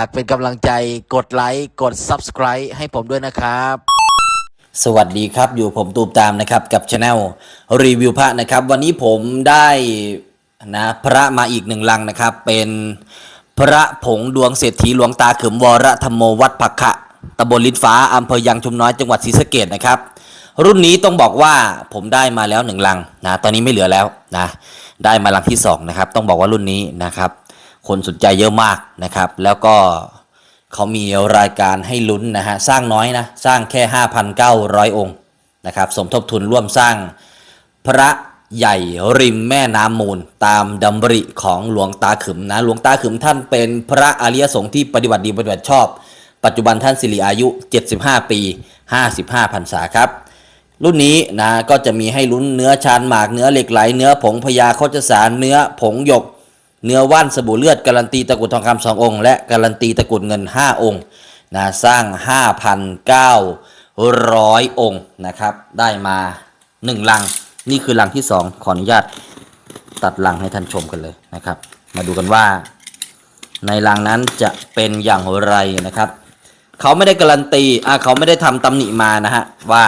ากเป็นกำลังใจกดไลค์กด Subscribe ให้ผมด้วยนะครับ สวัสดีครับอยู่ผมตูมตามนะครับกับช anel รีวิวพระนะครับ วันนี้ผมได้นะพระมาอีกหนึ่งลังนะครับ เป็นพระผงดวงเศรษฐีหลวงตาเขิมวรธรรมโมวัดผักขะตำบลลินฟ้าอำเภอยังชุมน้อยจังหวัดศรีสะเกดนะครับ รุ่นนี้ต้องบอกว่าผมได้มาแล้วหนึ่งลังนะตอนนี้ไม่เหลือแล้วนะได้มาลังที่สองนะครับ ต้องบอกว่ารุ่นนี้นะครับ คนสนใจเยอะมากนะครับ แล้วก็เขามีรายการให้ลุ้นนะฮะสร้างน้อยนะสร้างแค่ 5,900 องค์นะครับสมทบทุนร่วมสร้างพระใหญ่ริมแม่น้ำมูล ตามดำริของหลวงตาขึมนะหลวงตาขึมท่านเป็นพระอริยสงฆ์ที่ปฏิบัติดีปฏิบัติชอบ ปัจจุบันท่านสิริอายุ 75 ปี 55พรรษาครับ รุ่นนี้นะก็จะมีให้ลุ้นเนื้อชานหมากเนื้อเหล็กไหล เนื้อผงพญาโคจสารเนื้อผงหยก เนื้อว่านสบู่เลือดการันตีตะกุดทองคำสององค์ และการันตีตะกุดเงิน 5 องค์นะสร้าง 5,900 องค์นะครับ ได้มา 1 ลัง นี่คือลังที่ 2 ขออนุญาตตัดลังให้ท่านชมกันเลยนะครับ มาดูกันว่า ในลังนั้นจะเป็นอย่างไรนะครับเขาไม่ได้การันตีอ่าเขาไม่ได้ทำตำหนิมานะฮะว่า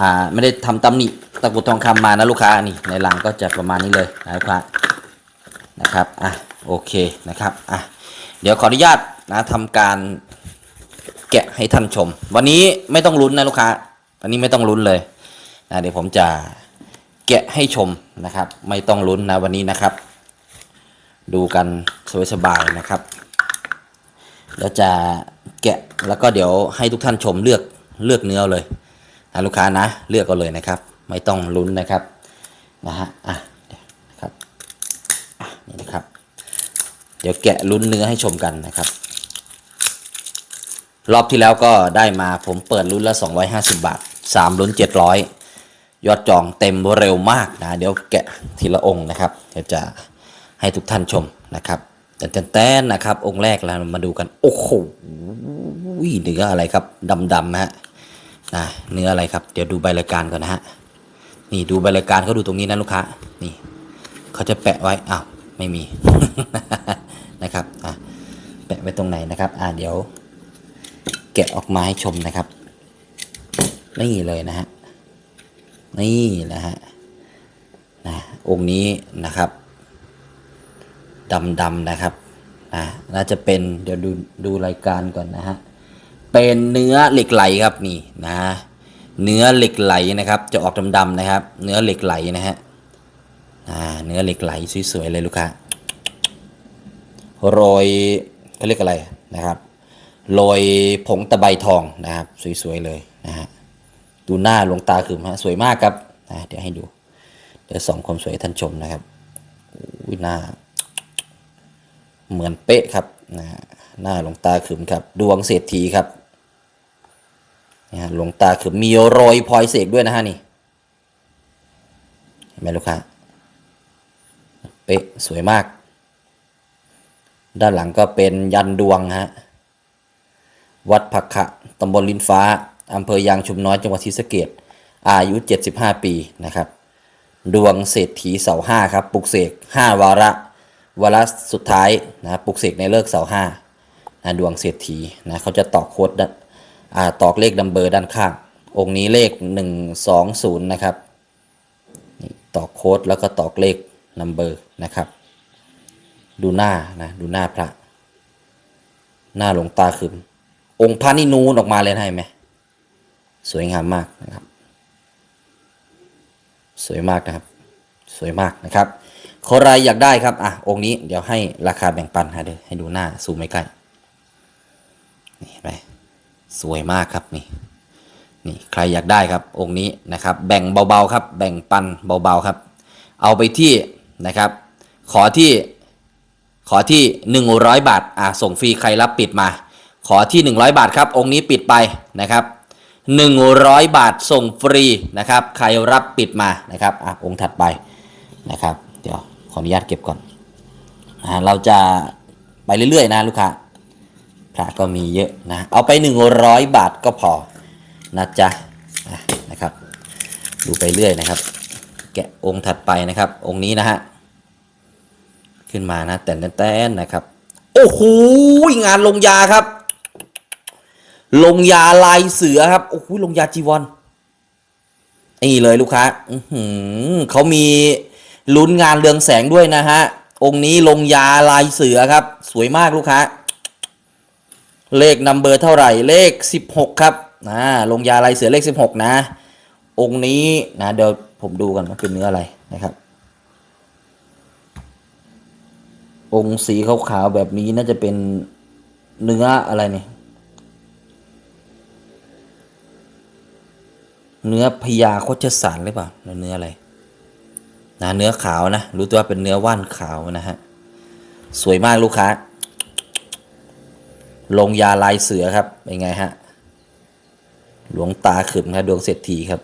อ่าไม่ได้ทำตำหนิตะกุดทองคำมานะลูกค้านี่ในลังก็จะประมาณนี้เลยนะลูกค้า นะครับอะโอเคนะครับอะเดี๋ยวขออนุญาตนะทำการแกะให้ท่านชม วันนี้ไม่ต้องลุ้นนะลูกค้าวันนี้ไม่ต้องลุ้นเลยนะเดี๋ยวผมจะแกะให้ชมนะครับ ไม่ต้องลุ้นนะวันนี้นะครับ ดูกันสบายๆนะครับแล้วจะแกะแล้วก็เดี๋ยวให้ทุกท่านชมเลือกเลือกเนื้อเลยนะลูกค้านะเลือกก็เลยนะครับ ไม่ต้องลุ้นนะครับนะฮะอะเดี๋ยวนะครับอะ นะครับ เดี๋ยวแกะลุ้นเนื้อให้ชมกันนะครับ รอบที่แล้วก็ได้มาผมเปิดลุ้นละ 250 บาท 3 ลุ้น 700 ยอดจองเต็มเร็วมากนะ เดี๋ยวแกะทีละองค์นะครับ เดี๋ยวจะให้ทุกท่านชมนะครับแต่แต่นะครับ องค์แรกแล้วมาดูกัน โอ้โหเนื้ออะไรครับดำๆนะฮะนะเนื้ออะไรครับ เดี๋ยวดูใบรายการก่อนนะฮะนี่ดูใบรายการเขาดูตรงนี้นะลูกค้านี่เขาจะแปะไว้อ้าว ไม่มีนะครับอะแปะไว้ตรงไหนนะครับ อ่าเดี๋ยวแกะออกมาให้ชมนะครับนี่เลยนะฮะนี่นะฮะนะองค์นี้นะครับดำๆนะครับนะน่าจะเป็นเดี๋ยวดูดูรายการก่อนนะฮะเป็นเนื้อเหล็กไหลครับนี่นะ เนื้อเหล็กไหลนะครับ จะออกดำๆนะครับ เนื้อเหล็กไหลนะฮะ เนื้อเหล็กไหลสวยๆเลยลูกค้าโรยเขาเรียกอะไรนะครับโรยผงตะไบทองนะครับสวยๆเลยนะฮะดูหน้าหลวงตาคือฮะสวยมากครับนะเดี๋ยวให้ดู เดี๋ยวสองความสวยท่านชมนะครับอุ้ยหน้า เหมือนเป๊ะครับนะหน้าหลวงตาขึมครับ ดวงเศรษฐีครับนะฮะหลวงตาขึมมีโรยพลอยเสกด้วยนะฮะนี่เห็นไหมลูกค้า เป๊ะสวยมาก ด้านหลังก็เป็นยันดวงฮะ วัดผักขะตำบลลินฟ้าอำเภอยางชุมน้อยจังหวัดศรีสะเกดอายุ 75 ปีนะครับ ดวงเศรษฐีเสาห้าครับปลุกเสก5วาระวาระสุดท้ายนะปลุกเสกในเลิกเสาห้านะดวงเศรษฐีนะเขาจะตอกโคดด้าตอกเลขดัมเบอร์ด้านข้าง องค์นี้เลข 120 นะครับตอกโคดแล้วก็ตอกเลข นัมเบอร์นะครับ ดูหน้านะดูหน้าพระ หน้าหลวงตาคืมองค์พระนี่นูนออกมาเลยนะเห็นไหมสวยงามมากนะครับ สวยมากนะครับ สวยมากนะครับใครอยากได้ครับอะองค์นี้เดี๋ยวให้ราคาแบ่งปันฮะเดี๋ยวให้ดูหน้าซูมไม่ใกล้นี่เห็นไหมสวยมากครับนี่นี่ใครอยากได้ครับองค์นี้นะครับ แบ่งเบาๆครับ แบ่งปันเบาๆครับ เอาไปที่ นะครับ ขอที่ขอที่ 100 บาทอ่าส่งฟรีใครรับปิดมา ขอที่ 100 บาทครับองค์นี้ปิดไปนะครับ 100 บาทส่งฟรีนะครับ ใครรับปิดมานะครับอะองค์ถัดไปนะครับ เดี๋ยวขออนุญาตเก็บก่อนอ่าเราจะไปเรื่อยๆนะลูกค้าพระก็มีเยอะนะเอาไป 100 บาทก็พอนะจ๊ะอะนะครับ ดูไปเรื่อยนะครับ แกะองค์ถัดไปนะครับ องค์นี้นะฮะขึ้นมานะแต่นแต่นนะครับ โอ้โหงานลงยาครับ ลงยาลายเสือครับโอ้โหลงยาจีวรนี่เลยลูกค้าอือหือเขามีลุ้นงานเรืองแสงด้วยนะฮะองค์นี้ลงยาลายเสือครับ สวยมากลูกค้า เลขนัมเบอร์เท่าไหร่เลข 16 ครับนะลงยาลายเสือเลข 16 นะ องค์นี้นะเดี๋ยวผมดูกันว่าเป็นเนื้ออะไรนะครับ องค์สีขาวๆแบบนี้น่าจะเป็นเนื้ออะไรเนี่ยเนื้อพญาโคชสารหรือเปล่าเนื้ออะไรนะเนื้อขาวนะรู้ตัวว่าเป็นเนื้อว่านขาวนะฮะสวยมากลูกค้า ลงยาลายเสือครับเป็นไงฮะหลวงตาขึ้นครับดวงเศรษฐีครับ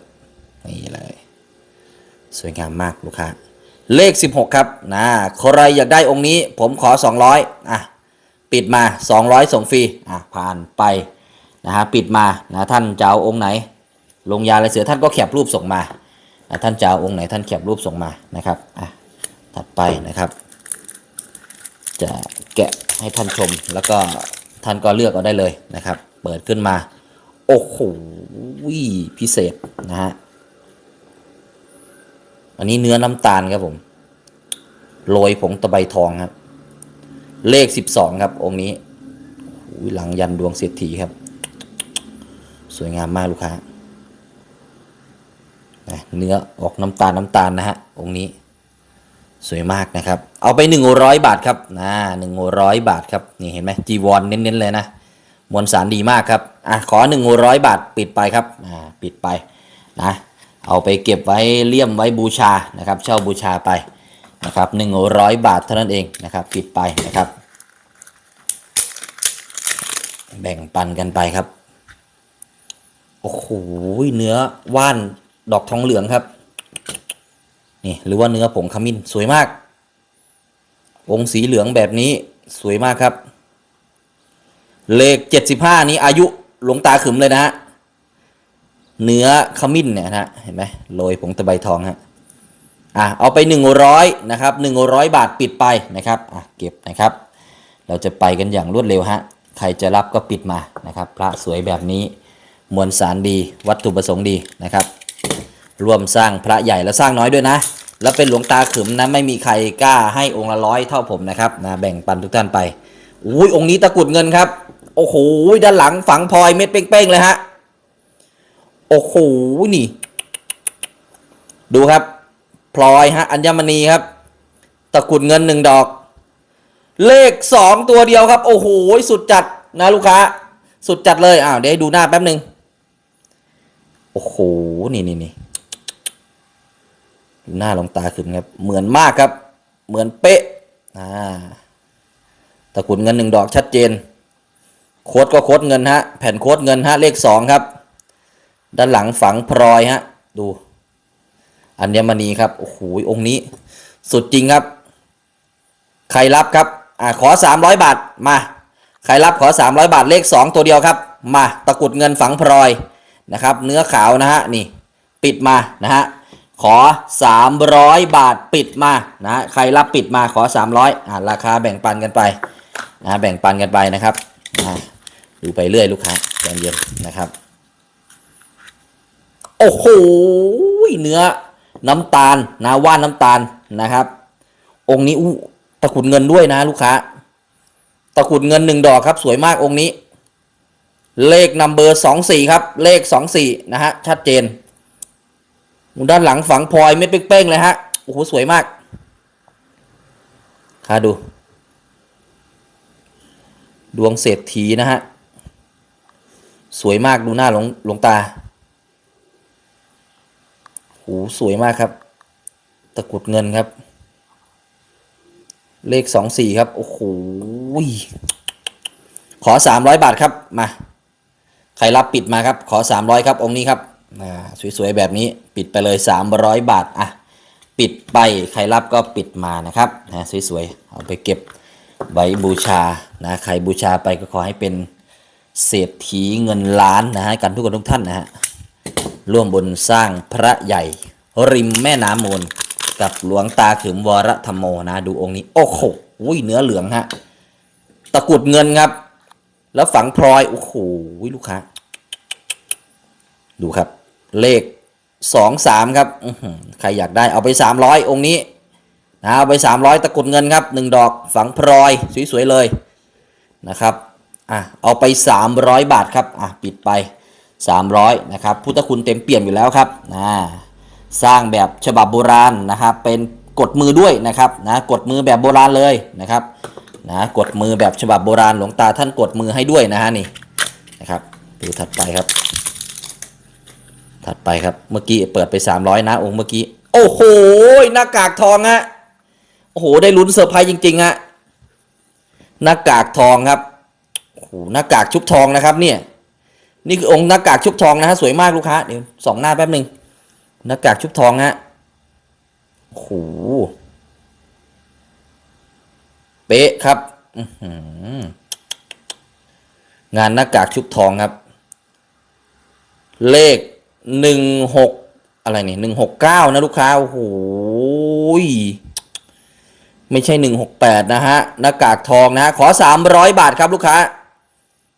นี่เลย สวยงามมากลูกค้าเลข 16 ครับนะใครอยากได้องค์นี้ ผมขอ 200อะปิดมา 200 ส่งฟรีอะผ่านไปนะฮะปิดมานะท่านจะเอาองค์ไหน ลงยาลายเสือท่านก็แคปรูปส่งมานะท่านจะเอาองค์ไหนท่านแคปรูปส่งมานะครับอะถัดไปนะครับ จะแกะให้ท่านชมแล้วก็ท่านก็เลือกเอาได้เลยนะครับ เปิดขึ้นมา โอ้โหพิเศษนะฮะ อันนี้เนื้อน้ำตาลครับผมโรยผงตะไบทองครับ เลขสิบสองครับ องค์นี้หลังยันดวงเศรษฐีครับ สวยงามมากลูกค้านะเนื้อออกน้ำตาลน้ำตาลนะฮะองค์นี้ สวยมากนะครับ เอาไปหนึ่งร้อยบาทครับนะหนึ่งร้อยบาทครับนี่เห็นไหมจีวรเน้นๆเลยนะมวลสารดีมากครับอะขอหนึ่งร้อยบาทปิดไปครับอ่าปิดไปนะ เอาไปเก็บไว้เลี่ยมไว้บูชานะครับ เช่าบูชาไปนะครับหนึ่งร้อยบาทเท่านั้นเองนะครับปิดไปนะครับ แบ่งปันกันไปครับ โอ้โหเนื้อว่านดอกทองเหลืองครับนี่หรือว่าเนื้อผงขมิ้นสวยมากองค์สีเหลืองแบบนี้สวยมากครับ เลขเจ็ดสิบห้านี้อายุหลวงตาขึมเลยนะฮะ เนื้อขมิ้นเนี่ยนะฮะเห็นไหมโรยผงตะไบทองฮะอะเอาไป 100นะครับ100 บาทปิดไปนะครับอะเก็บนะครับ เราจะไปกันอย่างรวดเร็วฮะใครจะรับก็ปิดมานะครับ พระสวยแบบนี้มวลสารดี วัตถุประสงค์ดีนะครับร่วมสร้างพระใหญ่และสร้างน้อยด้วยนะ แล้วเป็นหลวงตาขึมนะไม่มีใครกล้าให้องค์ละร้อยเท่าผมนะครับนะแบ่งปันทุกท่านไปอุ้ยองค์นี้ตะกุดเงินครับโอ้โหด้านหลังฝังพลอยเม็ดเป้งๆเลยฮะ อ้โหนี่ ดูครับพลอยฮะอัญมณีครับ ตะกุดเงินหนึ่งดอก เลขสองตัวเดียวครับ โอ้โหสุดจัดนะลูกค้า สุดจัดเลยอ้าวเดี๋ยวดูหน้าแป๊บหนึ่งโอ้โหนี่นี่นี่ดูหน้าลงตาขึ้นครับ เหมือนมากครับ เหมือนเป๊ะอ่าตะกุดเงินหนึ่งดอกชัดเจน โคดก็โคดเงินฮะ แผ่นโคดเงินฮะ เลขสองครับ ด้านหลังฝังพลอยฮะ ดูอัญมณีครับโอ้โหองค์นี้ สุดจริงครับ ใครรับครับอ่าขอสามร้อยบาทมา ใครรับขอสามร้อยบาทเลขสองตัวเดียวครับ มาตะกุดเงินฝังพลอยนะครับ เนื้อขาวนะฮะนี่ ปิดมานะฮะขอสามร้อยบาทปิดมานะใครรับปิดมาขอสามร้อยอ่าราคาแบ่งปันกันไปนะแบ่งปันกันไปนะครับดูไปเรื่อยลูกค้าใจเย็นนะครับ อ้โหเนื้อน้ำตาลนะว่านน้ำตาลนะครับ องค์นี้อู้ตะกุดเงินด้วยนะลูกค้า ตะกุดเงินหนึ่งดอกครับ สวยมากองค์นี้ เลขนัมเบอร์สองสี่ครับ เลขสองสี่นะฮะชัดเจน ด้านหลังฝังพลอยเม็ดเป้งๆเลยฮะโอ้โหสวยมากค่าดู ดวงเศรษฐีนะฮะ สวยมากดูหน้าหลวงงตา โหสวยมากครับ ตะกรุดเงินครับ เลขสองสี่ครับ โอ้โหขอสามร้อยบาทครับมาใครรับปิดมาครับ ขอสามร้อยครับ องค์นี้ครับสวยๆแบบนี้ปิดไปเลยสามร้อยบาทอะปิดไปใครรับก็ปิดมานะครับนะสวยๆเอาไปเก็บไว้บูชานะใครบูชาไปก็ขอให้เป็นเศรษฐีเงินล้านนะฮะกันทุกคนทุกท่านนะฮะ ร่วมบุญสร้างพระใหญ่ ริมแม่น้ำมูล กับหลวงตาขึมวรธรรมโมนะดูองค์นี้โอ้โหอุ้ยเนื้อเหลืองฮะตะกุดเงินครับ แล้วฝังพลอยโอ้โหลูกค้าดูครับ เลขสองสามครับใครอยากได้เอาไปสามร้อยองค์นี้นะเอาไปสามร้อยตะกุดเงินครับหนึ่งดอกฝังพลอยสวยๆเลยนะครับอะเอาไปสามร้อยบาทครับอะปิดไป สามร้อยนะครับพุทธคุณเต็มเปี่ยมอยู่แล้วครับนะสร้างแบบฉบับโบราณนะครับเป็นกดมือด้วยนะครับนะกดมือแบบโบราณเลยนะครับนะกดมือแบบฉบับโบราณหลวงตาท่านกดมือให้ด้วยนะฮะนี่นะครับดูถัดไปครับ ถัดไปครับเมื่อกี้เปิดไป 300 นะองค์เมื่อกี้ โอ้โหหน้ากากทองฮะโอ้โหได้ลุ้นเซอร์ไพรส์จริงๆฮะหน้ากากทองครับโอ้โหหน้ากากชุบทองนะครับเนี่ย นี่คือองค์หน้ากากชุบทองนะฮะสวยมากลูกค้าเดี๋ยวสองหน้าแป๊บหนึ่งหน้ากากชุบทองฮะโอ้โหเป๊ะครับงานหน้ากากชุบทองครับ เลขหนึ่งหกอะไรนี่หนึ่งหกเก้านะลูกค้าโอ้โหไม่ใช่หนึ่งหกแปดนะฮะหน้ากากทองนะ ขอสามร้อยบาทครับลูกค้า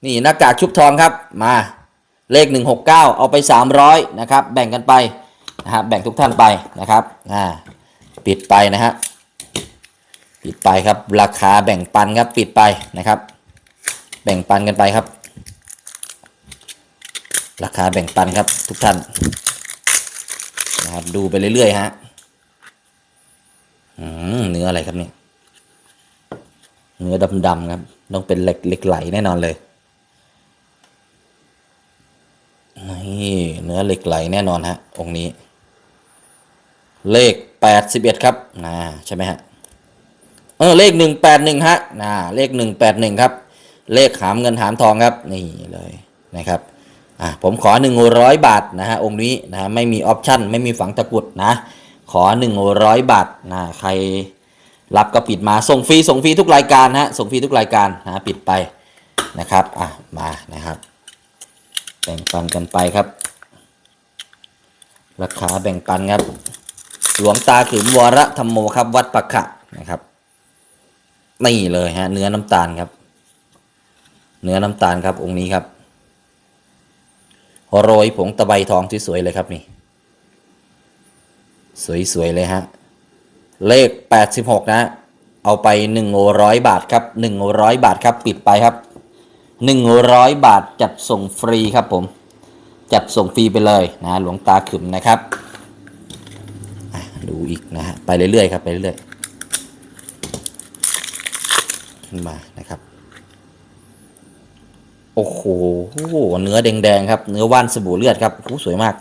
นี่หน้ากากชุบทองครับมาเลขหนึ่งหกเก้าเอาไปสามร้อยนะครับแบ่งกันไปนะฮะแบ่งทุกท่านไปนะครับอ่าปิดไปนะฮะปิดไปครับราคาแบ่งปันครับปิดไปนะครับ แบ่งปันกันไปครับ ราคาแบ่งปันครับทุกท่านนะครับดูไปเรื่อยๆฮะอืมเนื้ออะไรครับเนี่ยเนื้อดำๆครับต้องเป็นเหล็กเหล็กไหลแน่นอนเลย นี่เนื้อเหล็กไหลแน่นอนฮะองค์นี้ เลขแปดสิบเอ็ดครับนะใช่ไหมฮะเออเลขหนึ่งแปดหนึ่งฮะนะเลขหนึ่งแปดหนึ่งครับ เลขหามเงินหามทองครับ นี่เลยนะครับอะผมขอ100บาทนะฮะองค์นี้นะฮะไม่มีออปชั่นไม่มีฝังตะกุดนะ ขอ100บาทนะใครรับก็ปิดมาส่งฟรีส่งฟรีทุกรายการฮะส่งฟรีทุกรายการนะปิดไปนะครับอะมานะครับ แบ่งปันกันไปครับ ราคาแบ่งปันครับ หลวงตาขืนวรธรรมโมครับวัดปักขะนะครับนี่เลยฮะเนื้อน้ำตาลครับ เนื้อน้ำตาลครับองค์นี้ครับโรยผงตะไบทองสวยๆเลยครับนี่ สวยๆเลยฮะ เลข 86 นะ เอาไป 100 บาทครับ 100 บาทครับ ปิดไปครับ 100 บาทจัดส่งฟรีครับผม จัดส่งฟรีไปเลยนะหลวงตาขึมนะครับดูอีกนะฮะไปเรื่อยๆครับไปเรื่อยๆขึ้นมานะครับ โอ้โหเนื้อแดงๆครับ เนื้อว่านสบู่เลือดครับโอ้สวยมาก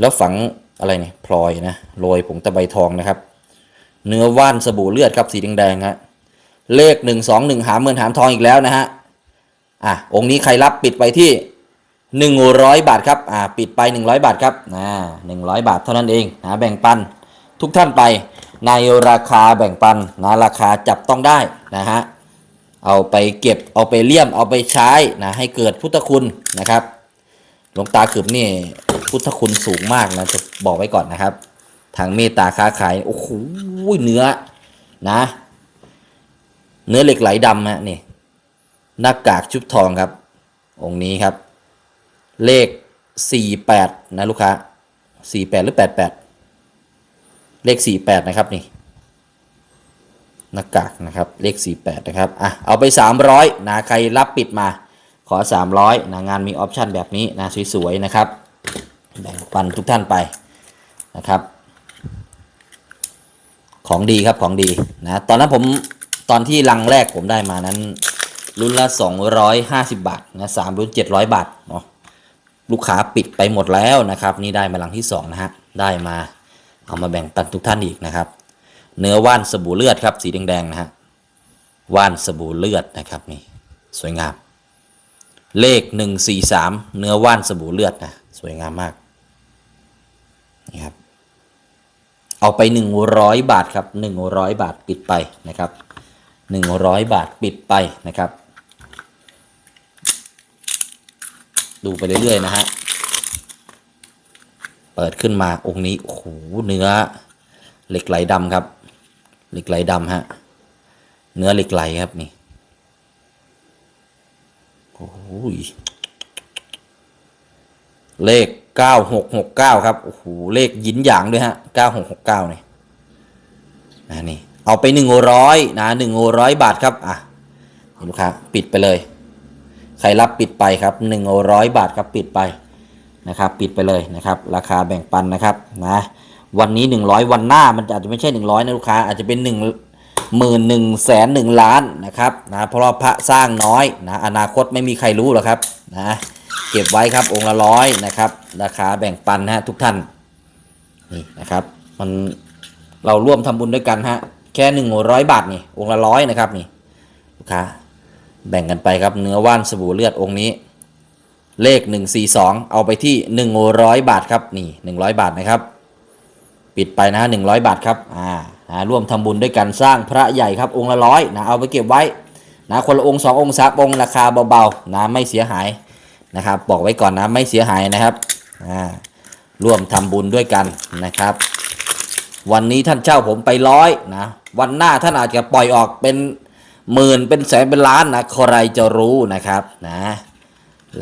แล้วฝังอะไรเนี่ยพลอยนะโรยผงตะไบทองนะครับ เนื้อว่านสบู่เลือดครับสีแดงๆฮะ เลขหนึ่งสองหนึ่งหาเงินหามทองอีกแล้วนะฮะอะองค์นี้ใครรับปิดไปที่หนึ่งร้อยบาทครับอ่าปิดไปหนึ่งร้อยบาทครับนะหนึ่งร้อยบาทเท่านั้นเองนะแบ่งปันทุกท่านไปในราคาแบ่งปันนะราคาจับต้องได้นะฮะเอาไปเก็บเอาไปเลี่ยมเอาไปใช้นะให้เกิดพุทธคุณนะครับหลวงตาขืบนี่พุทธคุณสูงมากนะจะบอกไว้ก่อนนะครับ ทางเมตตาค้าขายโอ้โหเนื้อนะ เนื้อเหล็กไหลดำนะนี่หน้ากากชุบทองครับ องค์นี้ครับ เลขสี่แปดนะลูกค้าสี่แปดหรือแปดแปดเลขสี่แปดนะครับนี่หน้ากากนะครับเลข 48 นะครับอะเอาไป 300นะใครรับปิดมาขอ 300นะงานมีออปชันแบบนี้นะสวยๆนะครับ แบ่งปันทุกท่านไปนะครับ ของดีครับของดีนะตอนนั้นผม อนที่ลังแรกผมได้มานั้นรุ่นละ 250 บาทนะสามรุ่น700 บาทเนาะลูกค้าปิดไปหมดแล้วนะครับ นี่ได้มาลังที่ 2 นะฮะ ได้มาเอามาแบ่งปันทุกท่านอีกนะครับ เนื้อว่านสบู่เลือดครับ สีแดงๆนะฮะว่านสบู่เลือดนะครับนี่สวยงาม เลขหนึ่งสี่สามเนื้อว่านสบู่เลือดนะสวยงามมากนี่ครับเอาไปหนึ่งร้อยบาทครับหนึ่งร้อยบาทปิดไปนะครับ หนึ่งร้อยบาทปิดไปนะครับ ดูไปเรื่อยๆนะฮะ เปิดขึ้นมาองค์นี้โอ้โหเนื้อเหล็กไหลดำครับ เหล็กไหลดำฮะ เนื้อเหล็กไหลครับนี่โอ้ยเลขเก้าหกหกเก้าครับ โอ้โห เลขยินหยางด้วยฮะเก้าหกหกเก้าเนี่ยนะนี่ เอาไปหนึ่งร้อยนะหนึ่งร้อยบาทครับอะลูกค้าปิดไปเลย ใครรับปิดไปครับหนึ่งร้อยบาทครับปิดไปนะครับปิดไปเลยนะครับ ราคาแบ่งปันนะครับนะวันนี้หนึ่งร้อยวันหน้ามันอาจจะไม่ใช่หนึ่งร้อยนะลูกค้าอาจจะเป็นหนึ่งหมื่นหนึ่งแสนหนึ่งล้านนะครับนะเพราะพระสร้างน้อยนะอนาคตไม่มีใครรู้หรอกครับนะเก็บไว้ครับองค์ละร้อยนะครับ ราคาแบ่งปันนะฮะทุกท่านนี่นะครับ มันเราร่วมทำบุญด้วยกันฮะ แค่หนึ่งร้อยบาทนี่องค์ละร้อยนะครับนี่ลูกค้าแบ่งกันไปครับเนื้อว่านสบู่เลือดองค์นี้ เลข 142 เอาไปที่ 100 บาทครับนี่ 100 บาทนะครับ ปิดไปนะ100 บาทครับอ่านะร่วมทำบุญด้วยกันสร้างพระใหญ่ครับองค์ละร้อยนะเอาไปเก็บไว้นะคนละองค์สององค์สามองค์ราคาเบาๆนะไม่เสียหายนะครับ บอกไว้ก่อนนะไม่เสียหายนะครับอ่าร่วมทำบุญด้วยกันนะครับ วันนี้ท่านเจ้าผมไปร้อยนะวันหน้าท่านอาจจะปล่อยออกเป็นหมื่นเป็นแสนเป็นล้านนะใครจะรู้นะครับนะ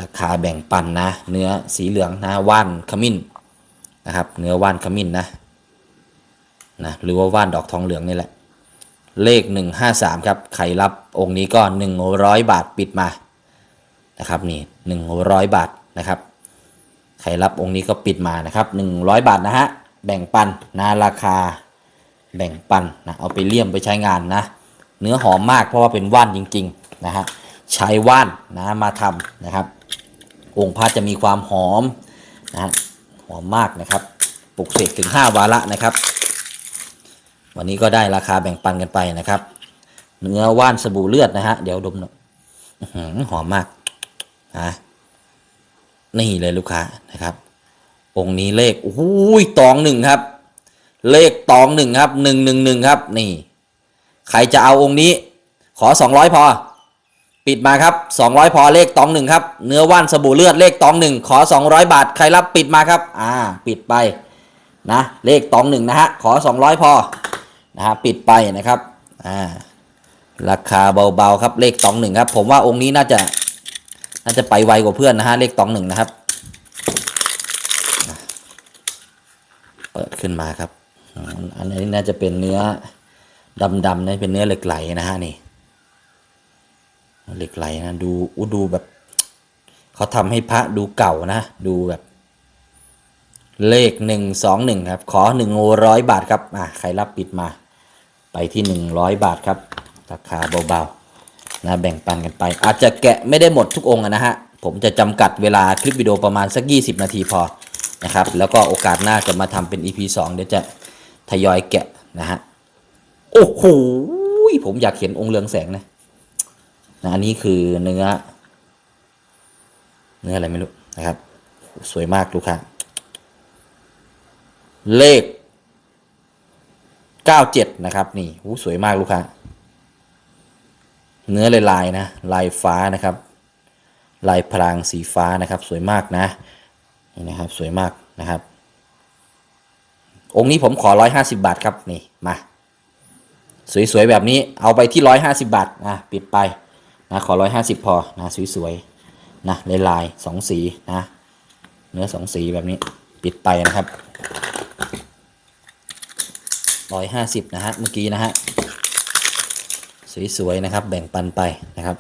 ราคาแบ่งปันนะ เนื้อสีเหลืองนะว่านขมิ้นนะครับ เนื้อว่านขมิ้นนะนะหรือว่าว่านดอกทองเหลืองนี่แหละ เลข 153 ครับใครรับองค์นี้ก็ 100 บาทปิดมานะครับนี่100 บาทนะครับใครรับองค์นี้ก็ปิดมานะครับ 100 บาทนะฮะ แบ่งปันนะราคาแบ่งปันนะเอาไปเลี่ยมไปใช้งานนะ เนื้อหอมมากเพราะว่าเป็นว่านจริงๆนะฮะใช้ว่านนะมาทำนะครับ องค์พระจะมีความหอมนะฮะหอมมากนะครับปลุกเสกถึง 5 วาระนะครับ วันนี้ก็ได้ราคาแบ่งปันกันไปนะครับ เนื้อว่านสบู่เลือดนะฮะเดี๋ยวดมหน่อยหอมมากนะนี่เลยลูกค้านะครับ องค์นี้เลขโอ้ยตองหนึ่งครับ เลขตองหนึ่งครับหนึ่งหนึ่งหนึ่งครับ นี่ ใครจะเอาองค์นี้ ขอสองร้อยพอ ปิดมาครับสองร้อยพอเลขตองหนึ่งครับ เนื้อว่านสบู่เลือดเลขตองหนึ่งขอสองร้อยบาท ใครรับปิดมาครับ อ่า ปิดไปนะ เลขตองหนึ่งนะฮะ ขอสองร้อยพอ นะฮะ ปิดไปนะครับ อ่า ราคาเบาๆครับ เลขตองหนึ่งครับ ผมว่าองค์นี้น่าจะ น่าจะไปไวกว่าเพื่อนนะฮะ เลขตองหนึ่งนะครับ เปิดขึ้นมาครับ อันนี้น่าจะเป็นเนื้อดำๆนะเป็นเนื้อเหล็กไหลนะฮะนี่ เหล็กไหลนะดูอู้ดูแบบเขาทำให้พระดูเก่านะ ดูแบบ เลขหนึ่งสองหนึ่งครับ ขอหนึ่งร้อยบาทครับอะใครรับปิดมา ไปที่หนึ่งร้อยบาทครับ ราคาเบาๆนะแบ่งปันกันไป อาจจะแกะไม่ได้หมดทุกองค์นะฮะผมจะจำกัดเวลาคลิปวิดีโอประมาณสัก 20 นาทีพอ นะครับ แล้วก็โอกาสหน้าจะมาทำเป็น EP 2 เดี๋ยวจะทยอยแกะนะฮะ โอ้โห ผมอยากเห็นองค์เรืองแสงนะนะอันนี้คือเนื้อ เนื้ออะไรไม่รู้นะครับ สวยมากลูกค้าเลข97นะครับ นี่หูสวยมากลูกค้าเนื้อลายลายๆนะ ลายฟ้านะครับ ลายพรางสีฟ้านะครับ สวยมากนะ นี่นะครับสวยมากนะครับ องค์นี้ผมขอ150บาทครับนี่มาสวยๆแบบนี้เอาไปที่150บาทนะปิดไปนะขอ150พอนะสวยๆนะลายๆสองสีนะเนื้อสองสีแบบนี้ปิดไปนะครับ150นะฮะเมื่อกี้นะฮะสวยๆนะครับ แบ่งปันไปนะครับ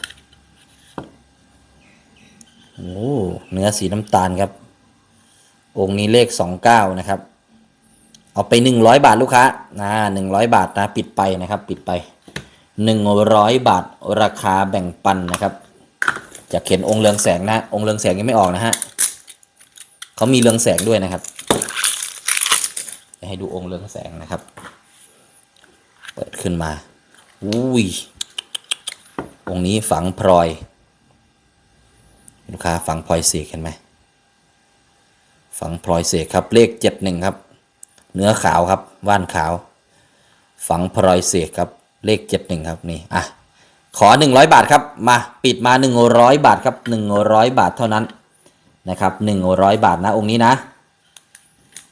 โอ้เนื้อสีน้ำตาลครับ องค์นี้เลข 29 นะครับ เอาไป 100 บาทลูกค้านะ100 บาทนะปิดไปนะครับปิดไป 100 บาทราคาแบ่งปันนะครับจะเขียนองค์เรืองแสงนะองค์เรืองแสงยังไม่ออกนะฮะเขามีเรืองแสงด้วยนะครับจะให้ดูองค์เรืองแสงนะครับ เปิดขึ้นมาอุ้ยองค์นี้ฝังพลอย ลูกค้าฝังพลอยเสกเห็นไหม ฝังพลอยเสกครับเลขเจ็ดหนึ่งครับ เนื้อขาวครับว่านขาว ฝังพลอยเสกครับเลขเจ็ดหนึ่งครับนี่อะขอหนึ่งร้อยบาทครับมาปิดมาหนึ่งร้อยบาทครับหนึ่งร้อยบาทเท่านั้นนะครับหนึ่งร้อยบาทนะองค์นี้นะ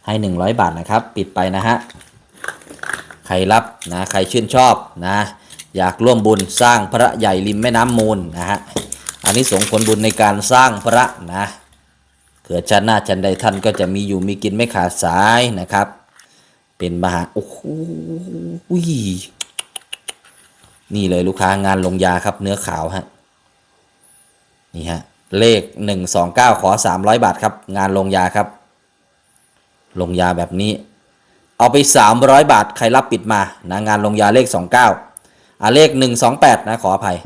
ให้หนึ่งร้อยบาทนะครับ ปิดไปนะฮะใครรับนะใครชื่นชอบนะอยากร่วมบุญสร้างพระใหญ่ริมแม่น้ำมูลนะฮะอันนี้สงผลบุญในการสร้างพระนะ เกิดชาติหน้าชันใดท่านก็จะมีอยู่มีกินไม่ขาดสายนะครับ เป็นมหาโอ้โหนี่เลยลูกค้างานลงยาครับเนื้อขาวฮะนี่ฮะเลขหนึ่งสองเก้าขอสามร้อยบาทครับ งานลงยาครับ ลงยาแบบนี้ เอาไป300บาทใครรับปิดมานะงานลงยาเลข29อ่าเลข128นะขออภัย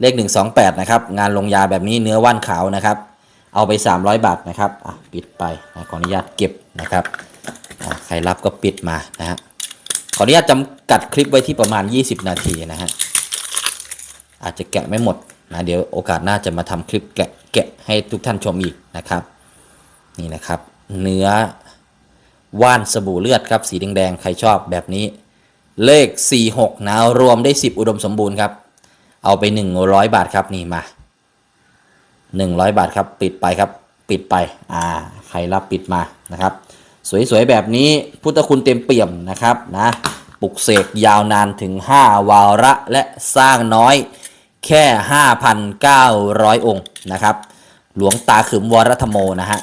เลข128นะครับ งานลงยาแบบนี้เนื้อว่านขาวนะครับ เอาไป 300 บาทนะครับอะปิดไปนะขออนุญาตเก็บนะครับใครรับก็ปิดมานะฮะขออนุญาตจำกัดคลิปไว้ที่ประมาณ 20 นาทีนะฮะอาจจะแกะไม่หมดนะเดี๋ยวโอกาสหน้าจะมาทำคลิปแกะแกะให้ทุกท่านชมอีกนะครับ นี่นะครับ เนื้อว่านสบู่เลือดครับ สีแดงๆใครชอบแบบนี้ เลข 46นะรวมได้ 10 อุดมสมบูรณ์ครับ เอาไป 100 บาทครับนี่มา 100 บาทครับ ปิดไปครับ ปิดไป อ่า ใครรับปิดมานะครับ สวยๆ แบบนี้พุทธคุณเต็มเปี่ยมนะครับนะปลุกเสกยาวนานถึง 5 วาระและสร้างน้อยแค่ 5,900 องค์นะครับ หลวงตาขึมวรธรรมโมนะฮะ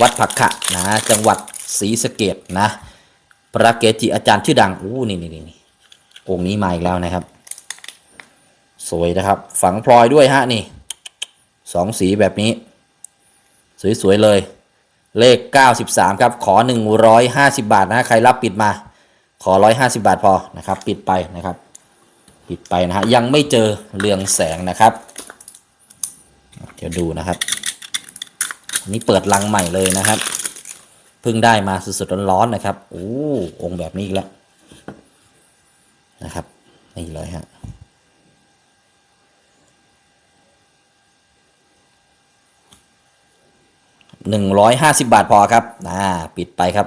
วัดผักขะนะจังหวัดศรีสะเกดนะ พระเกจิอาจารย์ชื่อดัง อู้นี่นี่นี่องค์นี้มาอีกแล้วนะครับ สวยนะครับ ฝังพลอยด้วยฮะนี่ สองสีแบบนี้ สวย ๆ เลย เลข 93 ครับ ขอ 150 บาทนะใครรับปิดมา ขอ 150 บาทพอนะครับ ปิดไปนะครับ ปิดไปนะฮะยังไม่เจอเรืองแสงนะครับ เดี๋ยวดูนะครับอันนี้เปิดลังใหม่เลยนะครับเพิ่งได้มาสดๆร้อนๆนะครับโอ้องแบบนี้อีกแล้วนะครับนี่เลยฮะ หนึ่งร้อยห้าสิบบาทพอครับอ่าปิดไปครับ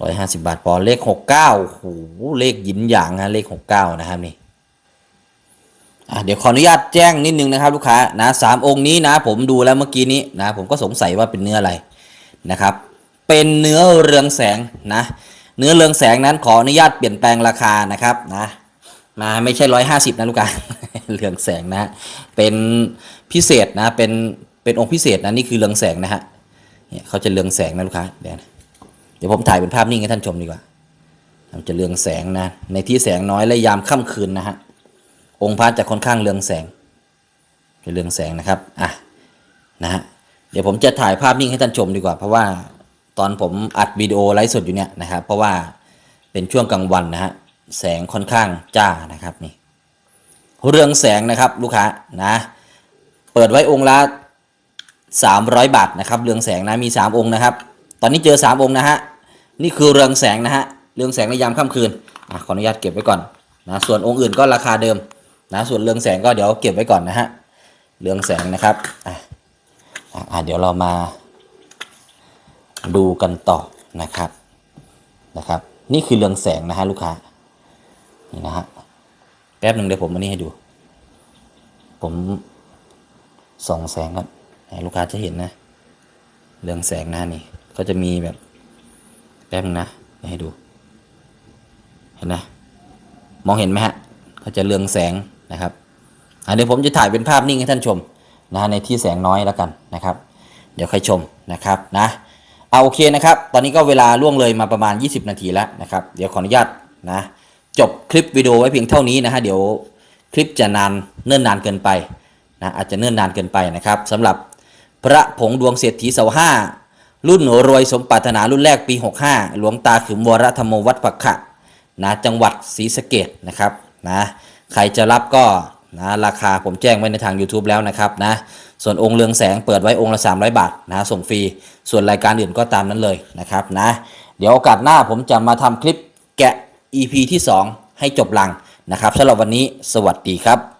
ร้อยห้าสิบาทพอเลขหกเก้าโอ้โหเลขหยินหยางฮะเลขหกเก้านะครับนี่อะเดี๋ยวขออนุญาตแจ้งนิดนึงนะครับลูกค้านะสามองค์นี้นะผมดูแล้วเมื่อกี้นี้นะผมก็สงสัยว่าเป็นเนื้ออะไรนะครับ เป็นเนื้อเรืองแสงนะเนื้อเรืองแสงนั้นขออนุญาตเปลี่ยนแปลงราคานะครับนะมาไม่ใช่ร้อยห้าสิบนะลูกค้าเรืองแสงนะเป็นพิเศษนะเป็น เป็นองค์พิเศษนะนี่คือเรืองแสงนะฮะเนี่ยเขาจะเรืองแสงนะลูกค้าเดี๋ยวนะเดี๋ยวผมถ่ายเป็นภาพนิ่งให้ท่านชมดีกว่ามันจะเรืองแสงนะ ในที่แสงน้อยและยามค่ำคืนนะฮะองค์พระจะค่อนข้างเรืองแสง จะเรืองแสงนะครับอะนะฮะเดี๋ยวผมจะถ่ายภาพนิ่งให้ท่านชมดีกว่า เพราะว่าตอนผมอัดวิดีโอไลฟ์สดอยู่เนี่ยนะครับเพราะว่าเป็นช่วงกลางวันนะฮะแสงค่อนข้างจ้านะครับนี่เรืองแสงนะครับลูกค้านะ เปิดไว้องค์ละ 300 บาทนะครับ เรืองแสงนะมี 3 องค์นะครับ ตอนนี้เจอ 3 องค์นะฮะ นี่คือเรืองแสงนะฮะ เรืองแสงในยามค่ำคืนอขออนุญาตเก็บไว้ก่อนนะ ส่วนองค์อื่นก็ราคาเดิมนะ ส่วนเรืองแสงก็เดี๋ยวเก็บไว้ก่อนนะฮะ เรืองแสงนะครับ อะอะเดี๋ยวเรามา ดูกันต่อนะครับ นะครับ นี่คือเรืองแสงนะฮะลูกค้า นี่นะฮะ แป๊บหนึ่งเดี๋ยวผมมานี่ให้ดู ผมส่องแสงก่อน ลูกค้าจะเห็นนะ เรื่องแสงนะนี่ ก็จะมีแบบแป๊บนึงนะให้ดู เห็นไหมองเห็นไหมฮะก็จะเรืองแสงนะครับอะเดี๋ยวผมจะถ่ายเป็นภาพนิ่งให้ท่านชมนะในที่แสงน้อยแล้วกันนะครับ เดี๋ยวใครชมนะครับนะเอาโอเคนะครับ ตอนนี้ก็เวลาล่วงเลยมาประมาณ 20 นาทีแล้วนะครับ เดี๋ยวขออนุญาตนะจบคลิปวิดีโอไว้เพียงเท่านี้นะฮะเดี๋ยวคลิปจะนานเนิ่นนานเกินไปนะอาจจะเนิ่นนานเกินไปนะครับสำหรับ พระผงดวงเศรษฐีเสาห้ารุ่นรวยสมปรารถนารุ่นแรกปี 65 หลวงตาขึมวรธรรมโมวัดปักขะนะจังหวัดศรีสะเกดนะครับนะใครจะรับก็นะราคาผมแจ้งไว้ในทาง YouTube แล้วนะครับนะส่วนองค์เรืองแสงเปิดไว้องค์ละ 300 บาทนะส่งฟรี ส่วนรายการอื่นก็ตามนั้นเลยนะครับนะเดี๋ยวโอกาสหน้าผมจะมาทำคลิปแกะ EP ที่ 2 ให้จบลังนะครับสำหรับวันนี้สวัสดีครับ